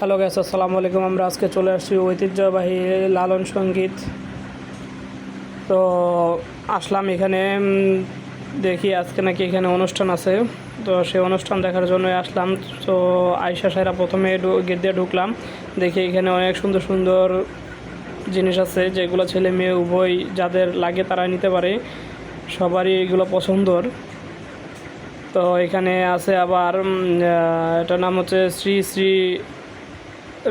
Hello gas আসসালামু আলাইকুম আমরা আজকে চলে আসছি ঐতিহ্যবাহী লালন সংগীত। তো আসলাম এখানে দেখি আজকে নাকি এখানে অনুষ্ঠান আছে। তো সেই অনুষ্ঠান দেখার জন্যই আসলাম। তো আয়সা সাহেরা প্রথমে গেট দিয়ে ঢুকলাম। দেখি এখানে অনেক সুন্দর সুন্দর জিনিস আছে, যেগুলো ছেলে মেয়ে উভয় যাদের লাগে তারা নিতে পারে। সবারই এগুলো পছন্দর। তো এখানে আছে আবার এটার নাম হচ্ছে শ্রী শ্রী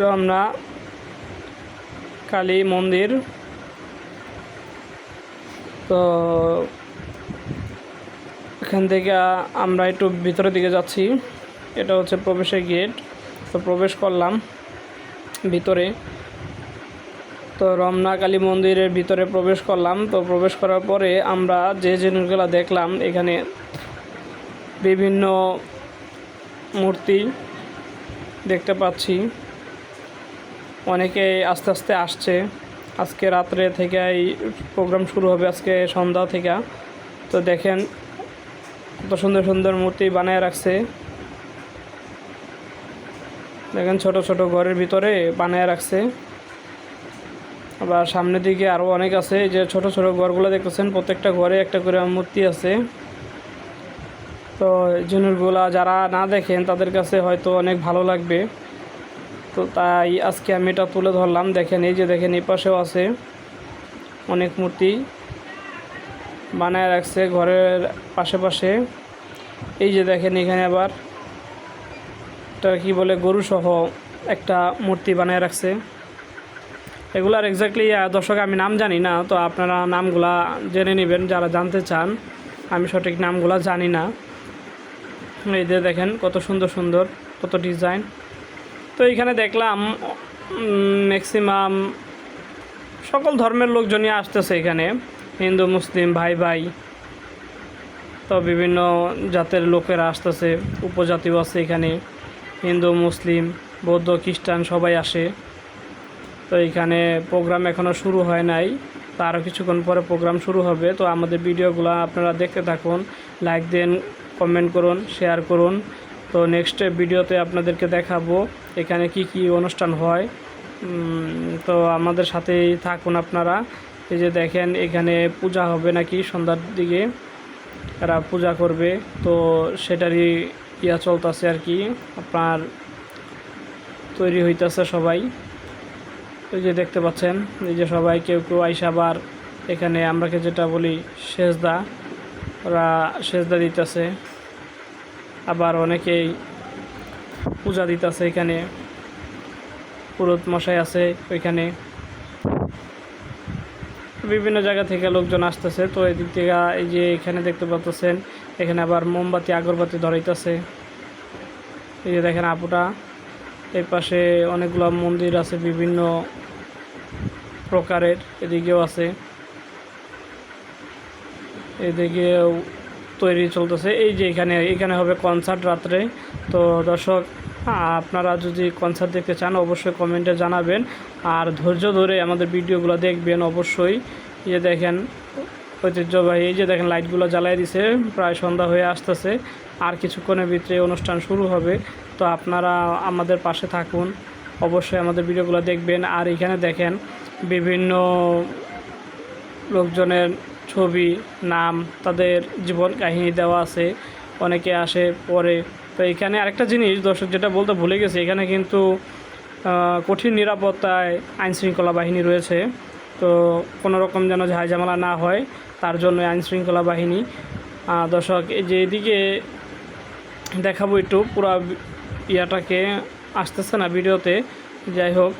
রমনা, কালী মন্দির। তো এখান থেকে আমরা একটু ভিতরের দিকে যাচ্ছি। এটা হচ্ছে প্রবেশের গেট। তো প্রবেশ করলাম ভিতরে। তো রমনা, কালী মন্দিরের ভিতরে প্রবেশ করলাম। তো প্রবেশ করার পরে আমরা যে জিনিসগুলো দেখলাম, এখানে বিভিন্ন মূর্তি দেখতে পাচ্ছি। অনেকে আস্তে আস্তে আসছে। আজকে রাত্রে থেকে এই প্রোগ্রাম শুরু হবে আজকে সন্ধ্যা থেকে। তো দেখেন, কত সুন্দর সুন্দর মূর্তি বানায় রাখছে। দেখেন ছোট ছোট ঘরের ভিতরে বানায় রাখছে। আবার সামনের দিকে আরও অনেক আছে। যে ছোট ছোট ঘরগুলো দেখতেছেন, প্রত্যেকটা ঘরে একটা করে মূর্তি আছে। তো এই জিনিসগুলা যারা না দেখেন, তাদের কাছে হয়তো অনেক ভালো লাগবে। তো তাই আজকে আমি এটা তুলে ধরলাম। দেখেন, এই যে দেখেন, এই পাশেও আছে অনেক মূর্তি বানায় রাখছে ঘরের পাশে এই যে দেখেন, এখানে আবার এটা কি বলে গরু সহ একটা মূর্তি বানায় রাখছে। এগুলার এক্স্যাক্টলি দর্শক, আমি নাম জানি না, তো আপনারা নামগুলা জেনে নেবেন, যারা জানতে চান, আমি সঠিক নামগুলা জানি না। এই যে দেখেন, কত সুন্দর সুন্দর, কত ডিজাইন তো এইখানে দেখলাম ম্যাক্সিমাম সকল ধর্মের লোকজনই আসতেছে এখানে। হিন্দু, মুসলিম, ভাই ভাই, তো বিভিন্ন জাতের লোকেরা আসতেছে, উপজাতিও আছে এখানে। হিন্দু, মুসলিম, বৌদ্ধ, খ্রিস্টান সবাই আসে। তো এইখানে প্রোগ্রাম এখনও শুরু হয় নাই, তো আরও কিছুক্ষণ পরে প্রোগ্রাম শুরু হবে। তো আমাদের ভিডিওগুলো আপনারা দেখতে থাকুন লাইক দেন কমেন্ট করুন শেয়ার করুন। তো নেক্সট ভিডিওতে আপনাদেরকে দেখাবো এখানে কি কি অনুষ্ঠান হয়। তো আমাদের সাথেই থাকুন আপনারা। এই যে দেখেন, এখানে পূজা হবে নাকি সন্ধ্যার দিকে? এরা পূজা করবে। তো সেটারই ইয়া চলতেছে আর কি, আপনার তৈরি হইতেছে সবাই। এই যে দেখতে পাচ্ছেন, এই যে সবাই কেউ কেউ আইসা আবার এখানে, আমরাকে যেটা বলি, সেজদা। ওরা সেজদা দিতেছে। আবার অনেকেই পূজা দিতেছে এখানে। পুরোত মশাই আছে ওইখানে। বিভিন্ন জায়গা থেকে লোকজন আসতেছে। তো এদিক থেকে এই যে এখানে দেখতে পাচ্ছেন এখানে আবার মোমবাতি, আগরবাতি ধরাইতেছে। এই যে দেখেন আপুটা, এই পাশে অনেকগুলো মন্দির আছে, বিভিন্ন প্রকারের, এদিকেও আছে। এদিকেও তৈরি চলতেছে। এই যে এখানে এখানে হবে কনসার্ট রাত্রে। তো দর্শক, আপনারা যদি কনসার্ট দেখতে চান, অবশ্যই কমেন্টে জানাবেন। আর ধৈর্য ধরে আমাদের ভিডিওগুলো দেখবেন অবশ্যই। যে দেখেন, ঐতিহ্যবাহী, এই যে দেখেন লাইটগুলো জ্বালাই দিছে। প্রায় সন্ধ্যা হয়ে আসতেছে। আর কিছুক্ষণের ভিতরে অনুষ্ঠান শুরু হবে। তো আপনারা আমাদের পাশে থাকুন। অবশ্যই আমাদের ভিডিওগুলো দেখবেন। আর এখানে দেখেন, বিভিন্ন লোকজনের ছবি, নাম, তাদের জীবন কাহিনী দেওয়া আছে, অনেকে আসে পরে। তো এখানে আরেকটা জিনিস, দর্শক যেটা বলতে ভুলে গেছি, এখানে কিন্তু কঠিন নিরাপত্তায় আইনশৃঙ্খলা বাহিনী রয়েছে। তো কোনো রকম যেন ঝামেলা না হয়, তার জন্য আইনশৃঙ্খলা বাহিনী। দর্শক, এই যে এদিকে দেখাবো একটু, পুরো ইয়াটাকে, আসতেছে না ভিডিওতে। যাই হোক